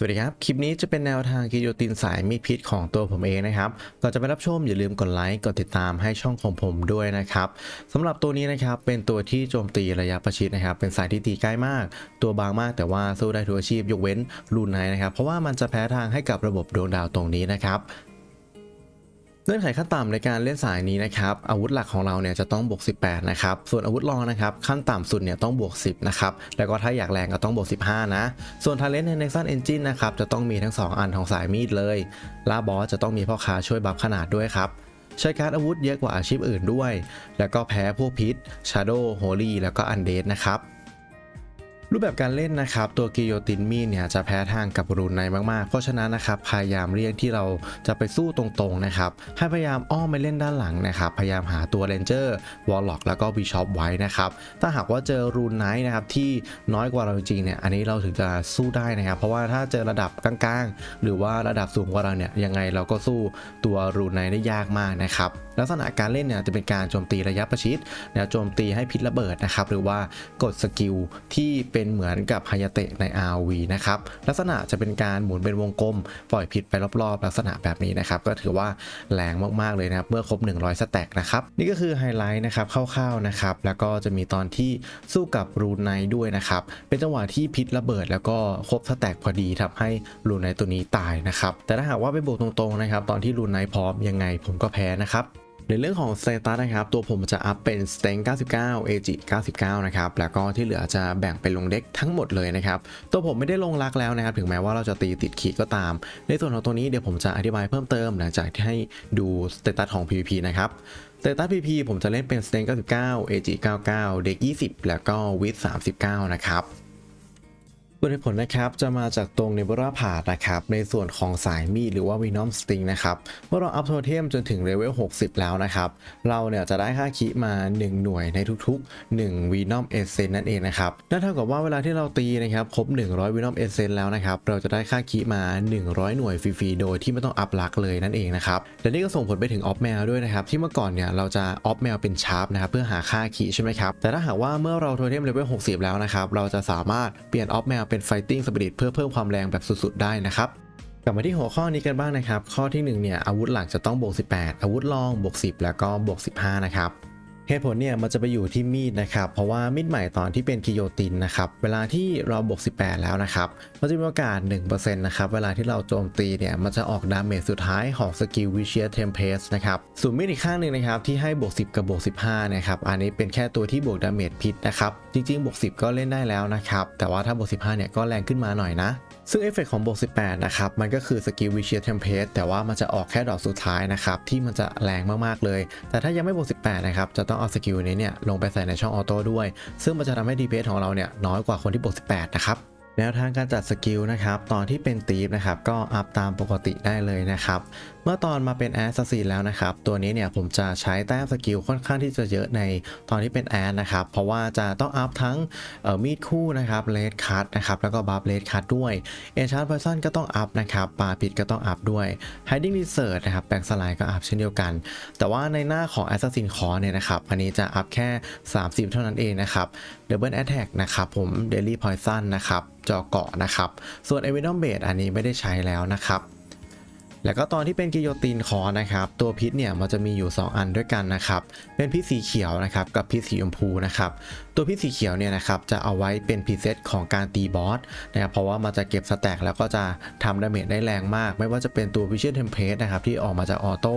สวัสดีครับ คลิปนี้จะเป็นแนวทางกิโยตินสายมีพิษของตัวผมเองนะครับก่อนจะไปรับชมอย่าลืมกดไลค์ กดติดตามให้ช่องของผมด้วยนะครับสำหรับตัวนี้นะครับเป็นตัวที่โจมตีระยะประชิดนะครับ เป็นสายที่ตีใกล้มาก ตัวบางมากแต่ว่าสู้ได้ทุกอาชีพยกเว้นรูนไนนะครับ เพราะว่ามันจะแพ้ทางให้กับระบบดวงดาวตรงนี้นะครับ เงื่อนไขขั้นต่ำในการเล่นสายนี้นะครับอาวุธหลักของเราเนี่ยจะต้องบวก 18 นะครับ ส่วนอาวุธรองนะครับขั้นต่ำสุดเนี่ยต้องบวก 10 นะครับ แล้วก็ถ้าอยากแรงก็ต้องบวก 15 นะ ส่วนทาเลนต์ใน Nexus Engine นะครับจะต้องมีทั้ง 2 อันของสายมีดเลยล่าบอสจะต้องมีพ่อค้าช่วยบัฟขนาดด้วยครับใช้การอาวุธเยอะกว่าอาชีพอื่นด้วย แล้วก็แพ้พวกพิษ Shadow Holy แล้วก็ Undead นะครับ รูปแบบการเล่นนะครับตัวกิโยตินมีเนี่ยจะแพ้ทางกับรูนในมากๆ เพราะฉะนั้นนะครับพยายามเรียกที่เราจะไปสู้ตรงๆนะครับให้พยายามอ้อมไปเล่นด้านหลังนะครับพยายามหาตัวเรนเจอร์วอลล็อกแล้วก็บิชอปไว้นะครับถ้าหากว่าเจอรูนไนท์นะครับที่น้อยกว่าเราจริงๆเนี่ยอันนี้เราถึงจะสู้ได้นะครับเพราะว่าถ้าเจอระดับกลางๆ หรือว่าระดับสูงกว่าเราเนี่ยยังไงเราก็สู้ตัวรูนไนท์ได้ยากมากนะครับลักษณะการเล่นเนี่ยจะเป็นการโจมตีระยะประชิดแนวโจมตีให้พิษระเบิดนะครับหรือว่ากดสกิลที่เป็นเหมือนกับฮายาเตะใน RV นะครับลักษณะจะเป็นการหมุนเป็นวงกลม ปล่อยพิษไปรอบๆ ลักษณะแบบนี้นะครับก็ถือว่าแรงมากๆเลยนะครับเมื่อครบ 100 สแต็กนะครับนี่ก็คือไฮไลท์นะครับคร่าวๆนะครับแล้วก็จะมีตอนที่สู้กับรูนไนท์ด้วยนะครับเป็นจังหวะที่พิษระเบิด แล้วก็ครบสแต็กพอดีทำให้รูนไนท์ตัวนี้ตายนะครับแต่ถ้าหากว่าไปบวกตรงๆนะครับตอนที่รูนไนท์พร้อมยังไงผมก็แพ้นะครับ ในเรื่องของสเตตัสนะครับ ตัวผมจะอัพเป็นสเต็ง99 AG 99 นะครับ แล้วก็ที่เหลือจะแบ่งไปลงเด็กทั้งหมดเลยนะครับ ตัวผมไม่ได้ลงรักแล้วนะครับ ถึงแม้ว่าเราจะตีติดขีดก็ตาม ในส่วนของตัวนี้เดี๋ยวผมจะอธิบายเพิ่มเติมหลังจากที่ให้ดูสเตตัสของ PVP นะครับสเตตัส PVP ผมจะเล่นเป็นสเต็ง99 AG 99 เด็ก20 แล้วก็วิด39 นะครับ ส่วนเหตุผลนะครับจะมาจากตรงในบราพาดนะครับในส่วนของสายมีดหรือว่าวีนอมสติงนะครับเมื่อเราอัพโทเทมจนถึงเลเวล 60 แล้วนะครับเราเนี่ยจะได้ค่าคิมา 1 หน่วยในทุกๆ1วีนอมเอเซนนั่นเองนะครับนั่นเท่ากับว่าเวลาที่เราตีนะครับครบ 100วีนอมเอเซนแล้วนะครับเราจะได้ค่าคิมา 100 หน่วยฟรีๆโดยที่ไม่ต้องอัพลักเลยนั่นเองนะครับและนี่ก็ส่งผลไปถึงออฟแมวด้วยนะครับที่เมื่อก่อนเนี่ยเราจะออฟแมวเป็นชาร์ปนะครับเพื่อหาค่าคิใช่ไหมครับแต่ถ้าหากว่าเมื่อเราโทเทมเลเวล 60 แล้วนะครับเราจะสามารถเปลี่ยนออฟแมวเป็น Fighting Spirit เพื่อเพิ่มความแรงแบบสุดๆ ได้นะครับกลับมาที่หัวข้อนี้กันบ้างนะครับ ข้อที่1เนี่ยอาวุธหลักจะต้องบวก18 อาวุธรองบวก10 แล้วก็บวก15 นะครับ เหตุผลเนี่ยมันจะไปอยู่ที่มีดนะครับเพราะว่ามีดใหม่ตอนที่เป็นกิโยตินนะครับเวลาที่เราบวก 18 แล้วนะครับมันจะมีโอกาส 1%นะครับเวลาที่เราโจมตีเนี่ยมันจะออกดาเมจสุดท้ายของสกิลวิเชียเทมเพสนะครับส่วนมีดอีกข้างหนึ่งนะครับที่ให้บวก 10 กับบวก 15 นะครับอันนี้เป็นแค่ตัวที่บวกดาเมจพิษนะครับจริงๆบวก 10 ก็เล่นได้แล้วนะครับแต่ว่าถ้าบวก 15 เนี่ยก็แรงขึ้นมาหน่อยนะ ซึ่งเอฟเฟกของบวก18 นะครับ มันก็คือสกิลวิเชียเทมเพสแต่ว่ามันจะออกแค่ดอกสุดท้ายนะครับ ที่มันจะแรงมากๆเลย แต่ถ้ายังไม่บวก18 นะครับ จะต้องเอาสกิลนี้เนี่ยลงไปใส่ในช่องออโต้ด้วย ซึ่งมันจะทำให้ดีเพสของเราเนี่ยน้อยกว่าคนที่บวก18 นะครับ แนวทางการจัดสกิลนะครับตอนที่เป็นตีฟนะครับก็อัพตามปกติได้เลยนะครับเมื่อตอนมาเป็นแอสซัสซินแล้วนะครับตัวนี้เนี่ยผมจะใช้แต้มสกิลค่อนข้างที่จะเยอะในตอนที่เป็นแอดนะครับเพราะว่าจะต้องอัพทั้งมีดคู่นะครับเลดคัตนะครับแล้วก็บัฟเลดคัตด้วยเอชาร์ดพอยซันก็ต้องอัพนะครับปาผิดก็ต้องอัพด้วย Hiding r e s e a r c h นะครับแปลงสลายก็อัพเช่นเดียวกัน แต่ว่าในหน้าของ Assassin Core เนี่ยนะครับอันนี้จะอัพแค่ 30 เท่านั้นเองนะครับ Double Attack นะครับผม Daily Poison นะครับจอเกาะนะครับ ส่วน e v i n o m b a s e อันนี้ไม่ได้ใช้แล้วนะครับ แล้วก็ตอนที่เป็นกิโยตินคอนะครับ ตัวพิษเนี่ยมันจะมีอยู่ 2 อันด้วยกันนะครับ เป็นพิษสีเขียวนะครับกับพิษสีชมพูนะครับ ตัวพิษสีเขียวเนี่ยนะครับจะเอาไว้เป็นพิเศษของการตีบอสนะครับ เพราะว่ามันจะเก็บสแต็กแล้วก็จะทำดาเมจได้แรงมาก ไม่ว่าจะเป็นตัววิเชียนเทมเพลสนะครับที่ออกมาจากออโต้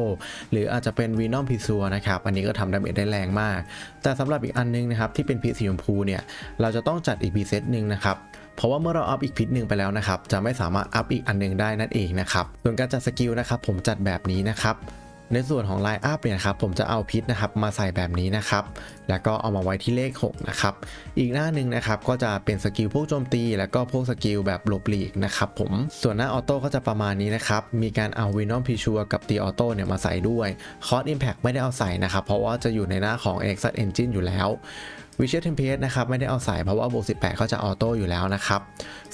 หรืออาจจะเป็นวีนอมพิซัวนะครับ อันนี้ก็ทำดาเมจได้แรงมาก แต่สำหรับอีกอันนึงนะครับที่เป็นพิษสีชมพูเนี่ย เราจะต้องจัดอีกพิเศษหนึ่งนะครับ เพราะว่าเมื่อเราอัพอีกพิษหนึ่งไปแล้วนะครับ จะไม่สามารถอัพอีกอันหนึงได้นั่นเองนะครับ ส่วนการจัดสกิลนะครับ ผมจัดแบบนี้นะครับ ในส่วนของไลน์อัพเนี่ยนะครับ ผมจะเอาพิษนะครับมาใส่แบบนี้นะครับ แล้วก็เอามาไว้ที่เลข 6 นะครับ อีกหน้าหนึ่งนะครับก็จะเป็นสกิลพวกโจมตี แล้วก็พวกสกิลแบบหลบหลีกนะครับผม ส่วนหน้าออโต้ก็จะประมาณนี้นะครับ มีการเอาวินอมพิชัวกับตีออโต้เนี่ยมาใส่ด้วยคอร์สอิมแพคไม่ได้เอาใส่นะครับ เพราะว่าจะอยู่ในหน้าของ e x a t Engine อยู่แล้ว วิเชียเทมเพสนะครับไม่ได้เอาใส่เพราะว่าบวก18 เขาจะออโต้อยู่แล้วนะครับ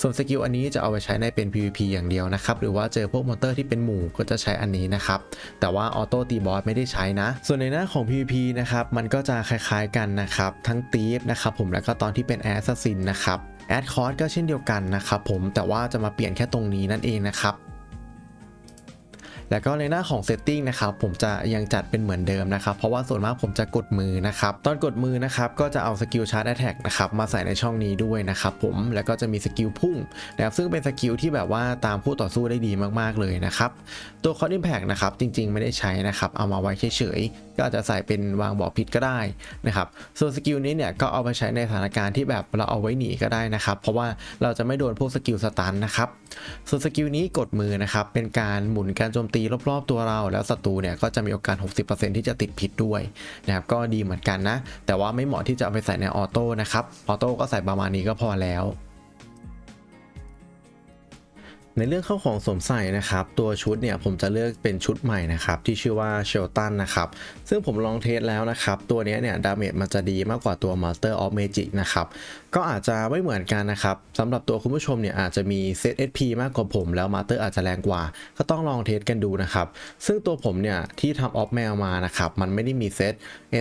ส่วนสกิลอันนี้จะเอาไปใช้ในเป็น PVP อย่างเดียวนะครับ หรือว่าเจอพวกมอนเตอร์ที่เป็นหมู่ก็จะใช้อันนี้นะครับ แต่ว่าออโต้ตีบอสไม่ได้ใช้นะ ส่วนในหน้าของ PVP นะครับมันก็จะคล้ายๆกันนะครับ ทั้งตีฟนะครับผมแล้วก็ตอนที่เป็นแอสซัสซินนะครับแอดคอร์สก็เช่นเดียวกันนะครับผมแต่ว่าจะมาเปลี่ยนแค่ตรงนี้นั่นเองนะครับ แล้วก็ในหน้าของ Setting นะครับผมจะยังจัดเป็นเหมือนเดิมนะครับ เพราะว่าส่วนมากผมจะกดมือนะครับ ตอนกดมือนะครับก็จะเอาสกิลชาร์จแอทแทกนะครับมาใส่ในช่องนี้ด้วยนะครับผมแล้วก็จะมีสกิลพุ่งนะครับซึ่งเป็นสกิลที่แบบว่าตามคู่ต่อสู้ได้ดีมากๆเลยนะครับตัวคอร์ดอิมแพกนะครับจริงๆ ไม่ได้ใช้นะครับเอามาไว้เฉยๆ ก็อาจจะใส่เป็นวางบอกพิษก็ได้นะครับส่วนสกิลนี้เนี่ยก็เอาไปใช้ในสถานการณ์ที่แบบเราเอาไว้หนีก็ได้นะครับ เพราะว่าเราจะไม่โดนพวกสกิลสตันนะครับส่วนสกิลนี้กดมือนะครับเป็นการหมุนการโจมตีรอบๆตัวเราแล้วศัตรูเนี่ยก็จะมีโอกาส 60%ที่จะติดพิษด้วยนะครับก็ดีเหมือนกันนะ แต่ว่าไม่เหมาะที่จะเอาไปใส่ในออโต้นะครับออโต้ก็ใส่ประมาณนี้ก็พอแล้ว ในเรื่องเข้าของสวมใส่นะครับ ตัวชุดเนี่ยผมจะเลือกเป็นชุดใหม่นะครับที่ชื่อว่าเชลตันนะครับซึ่งผมลองเทสแล้วนะครับ ตัวนี้เนี่ยดาเมจมันจะดีมากกว่าตัว Master of Magic นะครับก็อาจจะไม่เหมือนกันนะครับสำหรับตัวคุณผู้ชมเนี่ยอาจจะมีเซต SP มากกว่าผมแล้ว Master อาจจะแรงกว่า ก็ต้องลองเทสกันดูนะครับซึ่งตัวผมเนี่ยที่ทำออฟแมวมานะครับมันไม่ได้มีเซต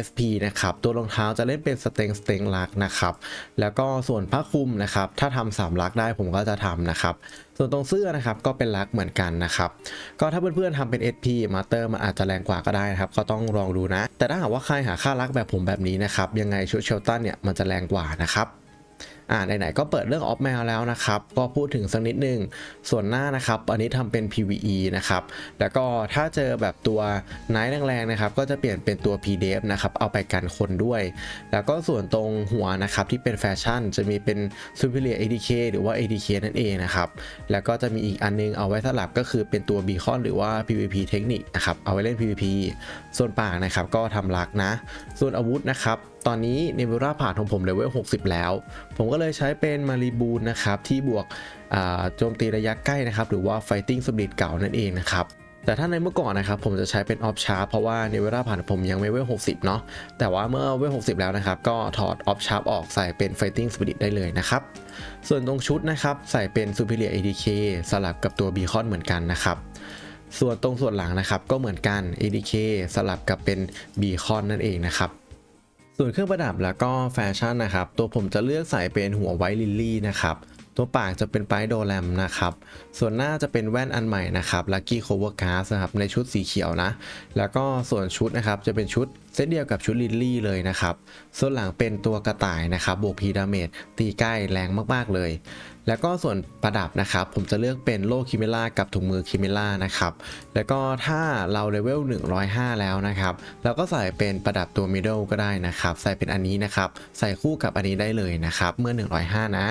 SP นะครับตัวรองเท้าจะเล่นเป็นสเต็งสเต็งลักนะครับแล้วก็ส่วนผ้าคลุมนะครับถ้าทำสามลักได้ผมก็จะทำนะครับ ส่วนตรงเสื้อนะครับก็เป็นลักเหมือนกันนะครับ ก็ถ้าเพื่อนๆทำเป็น SP Master มันอาจจะแรงกว่าก็ได้นะครับ ก็ต้องลองดูนะ แต่ถ้าหากว่าใครหาค่าลักแบบผมแบบนี้นะครับ ยังไงชุดเชลตันเนี่ยมันจะแรงกว่านะครับ อ่าไหนๆก็เปิดเรื่องออฟแมวแล้วนะครับ ก็พูดถึงสักนิดนึง ส่วนหน้านะครับ อันนี้ทำเป็น PVE นะครับ แล้วก็ถ้าเจอแบบตัวไนท์แรงๆนะครับ ก็จะเปลี่ยนเป็นตัว PDF นะครับ เอาไปกันคนด้วย แล้วก็ส่วนตรงหัวนะครับที่เป็นแฟชั่น จะมีเป็น Superior ADK หรือว่า ADK นั่นเองนะครับ แล้วก็จะมีอีกอันนึงเอาไว้สลับก็คือเป็นตัว Beacon หรือว่า PVP เทคนิคนะครับ เอาไว้เล่น PVP ส่วนปากนะครับก็ทำลักนะ ส่วนอาวุธนะครับตอนนี้เนวิราผ่านของผมเลเวล60 แล้ว ผมก็เลยใช้เป็นมารีบูนนะครับ ที่บวกโจมตีระยะใกล้นะครับ หรือว่า Fighting Spirit เก่านั่นเองนะครับแต่ถ้าในเมื่อก่อนนะครับผมจะใช้เป็นออฟชาร์เพราะว่าในเวลาผ่านผมยังไม่เวล60 เนาะแต่ว่าเมื่อเวล60 แล้วนะครับ ก็ถอดออฟชาร์ออกใส่เป็น Fighting Spirit ได้เลยนะครับ ส่วนตรงชุดนะครับใส่เป็น Superior ADK สลับกับตัว Beacon เหมือนกันนะครับ ส่วนตรงส่วนหลังนะครับก็เหมือนกัน ADK สลับกับเป็น Beacon นั่นเองนะครับ ส่วนเครื่องประดับแล้วก็แฟชั่นนะครับ ตัวผมจะเลือกใส่เป็นหัวไวท์ลิลลี่นะครับตัวปากจะเป็นไปโดแรมนะครับ ส่วนหน้าจะเป็นแว่นอันใหม่นะครับ Lucky Cover Glass นะครับในชุดสีเขียวนะ แล้วก็ส่วนชุดนะครับจะเป็นชุดเซตเดียวกับชุดลิลลี่เลยนะครับ ส่วนหลังเป็นตัวกระต่ายนะครับบวกพีดาเมจตีใกล้แรงมากๆเลย แล้วก็ส่วนประดับนะครับ ผมจะเลือกเป็นโล่คิมิล่ากับถุงมือคิมิล่านะครับ แล้วก็ถ้าเราเลเวล 105 แล้วนะครับ เราก็ใส่เป็นประดับตัวมิดเดิลก็ได้นะครับ ใส่เป็นอันนี้นะครับ ใส่คู่กับอันนี้ได้เลยนะครับ เมื่อ 105 นะ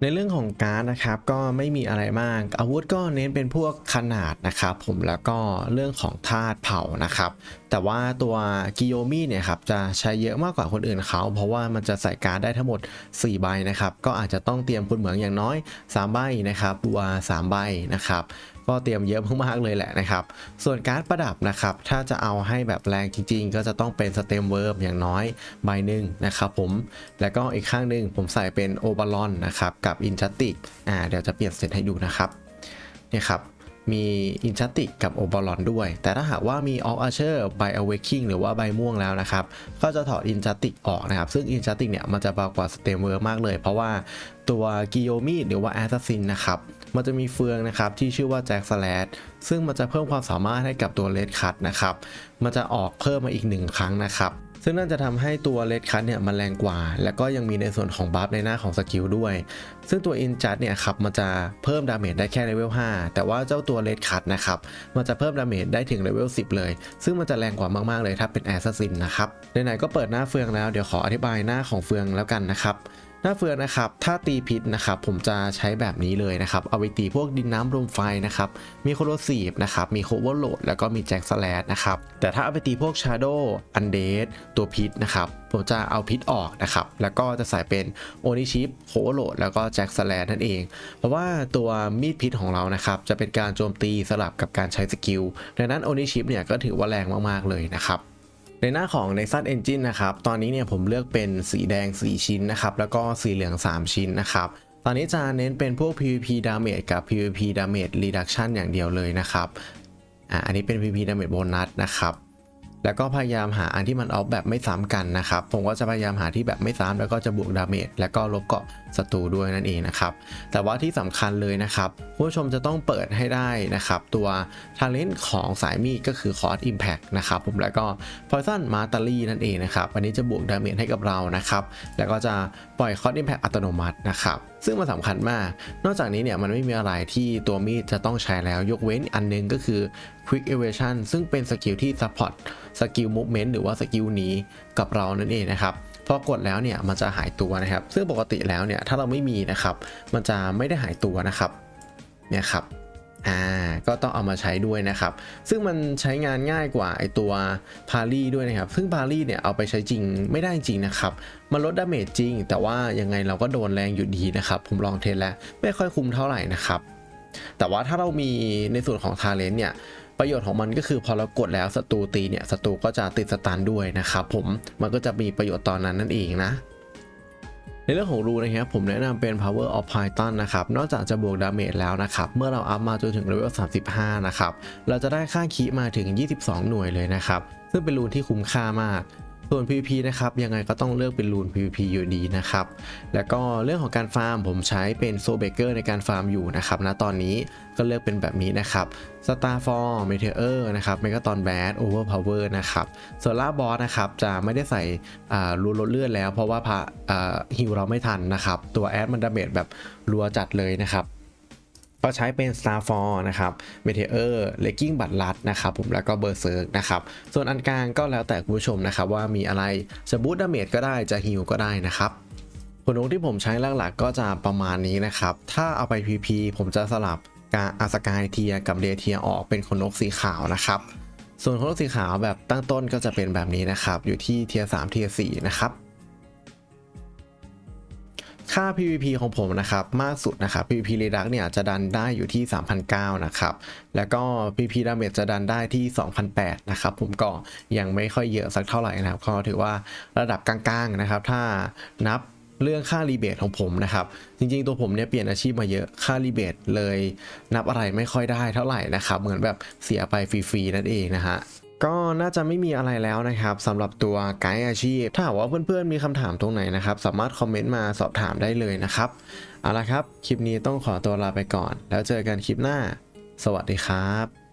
ในเรื่องของการ์ดนะครับก็ไม่มีอะไรมาก อาวุธก็เน้นเป็นพวกขนาดนะครับผมแล้วก็เรื่องของธาตุเผานะครับ แต่ว่าตัวกิโยมิเนี่ยครับจะใช้เยอะมากกว่าคนอื่นเขาเพราะว่ามันจะใส่การ์ดได้ทั้งหมด 4 ใบนะครับ ก็อาจจะต้องเตรียมคุณเหมืองอย่างน้อย 3 ใบนะครับตัว3ใบนะครับ ก็เตรียมเยอะมากๆเลยแหละนะครับ ส่วนการ์ดประดับนะครับ ถ้าจะเอาให้แบบแรงจริงๆ ก็จะต้องเป็นสเต็มเวิร์บอย่างน้อยใบหนึ่งนะครับผม แล้วก็อีกข้างหนึ่งผมใส่เป็นโอบาลอนนะครับกับอินจัติกอ่าเดี๋ยวจะเปลี่ยนเสร็จให้ดูนะครับเนี่ยครับมีอินจัติกกับโอบาลอนด้วย แต่ถ้าหากว่ามีออฟอาเชอร์ใบอเวกคิงหรือว่าใบม่วงแล้วนะครับ ก็จะถอดอินจัติกออกนะครับ ซึ่งอินจัติกเนี่ยมันจะเบากว่าสเตมเวอร์มากเลย เพราะว่าตัวกิโยมิหรือว่าแอสซัสซินนะครับ มันจะมีเฟืองนะครับที่ชื่อว่าแจ็คสแลดซึ่งมันจะเพิ่มความสามารถให้กับตัวเลดคัตนะครับ มันจะออกเพิ่มมาอีกหนึ่งครั้งนะครับซึ่งนั่นจะทำให้ตัวเลดคัตเนี่ยมันแรงกว่า แล้วก็ยังมีในส่วนของบัฟในหน้าของสกิลด้วย ซึ่งตัวอินจัดเนี่ยครับมันจะเพิ่มดาเมจได้แค่เลเวล5แต่ว่าเจ้าตัวเลดคัตนะครับมันจะเพิ่มดาเมจได้ถึงเลเวล10 เลย ซึ่งมันจะแรงกว่ามากๆเลยถ้าเป็นแอสซัสซินนะครับไหนๆก็เปิดหน้าเฟืองแล้วเดี๋ยวขออธิบายหน้าของเฟืองแล้วกันนะครับ หน้าเฟืองนะครับ ถ้าตีพิษนะครับ ผมจะใช้แบบนี้เลยนะครับ เอาไปตีพวกดินน้ำลมไฟนะครับ มีโคโรซีฟนะครับ มีโคเวอร์โหลดแล้วก็มีแจ็คสแลดนะครับ แต่ถ้าเอาไปตีพวกชาร์โดอันเดดตัวพิษนะครับ ผมจะเอาพิษออกนะครับ แล้วก็จะใส่เป็นโอนิชิปโคเวอร์โหลดแล้วก็แจ็คสแลดนั่นเอง เพราะว่าตัวมีดพิษของเรานะครับ จะเป็นการโจมตีสลับกับการใช้สกิล ดังนั้นโอนิชิปเนี่ยก็ถือว่าแรงมากๆเลยนะครับ ในหน้าของ Nexus Engine นะครับ ตอนนี้เนี่ยผมเลือกเป็นสีแดง 4 ชิ้นนะครับ แล้วก็สีเหลือง 3 ชิ้นนะครับ ตอนนี้จะเน้นเป็นพวก PVP Damage กับ PVP Damage Reduction อย่างเดียวเลยนะครับ อ่า อันนี้เป็น PVP Damage Bonus นะครับ แล้วก็พยายามหาอันที่มันออฟแบบไม่ซ้ำกันนะครับ ผมก็จะพยายามหาที่แบบไม่ซ้ำแล้วก็จะบวกดาเมจแล้วก็ลบเกาะศัตรูด้วยนั่นเองนะครับ แต่ว่าที่สำคัญเลยนะครับ ผู้ชมจะต้องเปิดให้ได้นะครับ ตัวท a เลน t ของสายมีดก็คือคอร์สอิมแพ t นะครับผมแล้วก็ Poison m a r t รีนั่นเองนะครับ อันนี้จะบวกดาเมจให้กับเรานะครับ แล้วก็จะปล่อยคอร์สอิมแพ t อัตโนมัตินะครับซึ่งมันสำคัญมาก นอกจากนี้เนี่ยมันไม่มีอะไรที่ตัวมีดจะต้องใช้แล้วยกเว้นอันนึงก็คือ Quick Evasion ซึ่งเป็นสกิลที่ Support สกิล Movement หรือว่าสกิลนี้กับเรานั่นเองนะครับพอกดแล้วเนี่ยมันจะหายตัวนะครับ ซึ่งปกติแล้วเนี่ยถ้าเราไม่มีนะครับมันจะไม่ได้หายตัวนะครับเนี่ยครับอ่าก็ต้องเอามาใช้ด้วยนะครับ ซึ่งมันใช้งานง่ายกว่าไอตัวพารี่ด้วยนะครับ ซึ่งพารี่เนี่ยเอาไปใช้จริงไม่ได้จริงนะครับ มันลดดาเมจจริง แต่ว่ายังไงเราก็โดนแรงอยู่ดีนะครับ ผมลองเทสแล้วไม่ค่อยคุ้มเท่าไหร่นะครับ แต่ว่าถ้าเรามีในส่วนของทาเลนเนี่ย ประโยชน์ของมันก็คือพอเรากดแล้วศัตรูตีเนี่ยศัตรูก็จะติดสตันด้วยนะครับผมมันก็จะมีประโยชน์ตอนนั้นนั่นเองนะในเรื่องของรูนะครับผมแนะนำเป็น power of python นะครับนอกจากจะบวกดาเมจแล้วนะครับ เมื่อเราอัพมาจนถึงเลเวล35 นะครับ เราจะได้ค่าคีมาถึง 22 หน่วยเลยนะครับ ซึ่งเป็นรูนที่คุ้มค่ามาก ส่วน PVP นะครับยังไงก็ต้องเลือกเป็นรูน PVP อยู่ดีนะครับ แล้วก็เรื่องของการฟาร์มผมใช้เป็นโซเบเกอร์ในการฟาร์มอยู่นะครับณตอนนี้ก็เลือกเป็นแบบนี้นะครับ Star f o r m e t e o r นะครับ Megaton Bad Overpower นะครับส่วนล่าบอสนะครับจะไม่ได้ใส่รูนลดเลือดแล้ว เพราะว่าพาอ่าฮิวเราไม่ทันนะครับ ตัวแอดมันดาเมจแบบรัวจัดเลยนะครับ ก็ใช้เป็น Starfall นะครับ Meteor Legging บัตรลัดนะครับผมแล้วก็ Berserk นะครับ ส่วนอันกลางก็แล้วแต่คุณผู้ชมนะครับว่ามีอะไรจะบูตดาเมจก็ได้จะฮิลก็ได้นะครับผลนกที่ผมใช้หลักๆก็จะประมาณนี้นะครับ ถ้าเอาไป PP ผมจะสลับกาอาสกายเทียกับเดเทียออกเป็นขนนกสีขาวนะครับ ส่วนขนนกสีขาวแบบตั้งต้นก็จะเป็นแบบนี้นะครับ อยู่ที่เทีย3เทีย4นะครับ ค่า PVP ของผมนะครับมากสุดนะครับ PVP Redux เนี่ยจะดันได้อยู่ที่ 3,009นะครับแล้วก็ PVP Damage จะดันได้ที่2,008นะครับผมก็ยังไม่ค่อยเยอะสักเท่าไหร่นะครับก็ถือว่าระดับกลางๆนะครับถ้านับเรื่องค่ารีเบทของผมนะครับ จริงๆตัวผมเนี่ยเปลี่ยนอาชีพมาเยอะค่ารีเบทเลยนับอะไรไม่ค่อยได้เท่าไหร่นะครับ เหมือนแบบเสียไปฟรีๆนั่นเองนะฮะ ก็น่าจะไม่มีอะไรแล้วนะครับสำหรับตัวไกด์อาชีพ ถ้าหากว่าเพื่อนๆมีคำถามตรงไหนนะครับสามารถคอมเมนต์มาสอบถามได้เลยนะครับเอาละครับ คลิปนี้ต้องขอตัวลาไปก่อน แล้วเจอกันคลิปหน้า สวัสดีครับ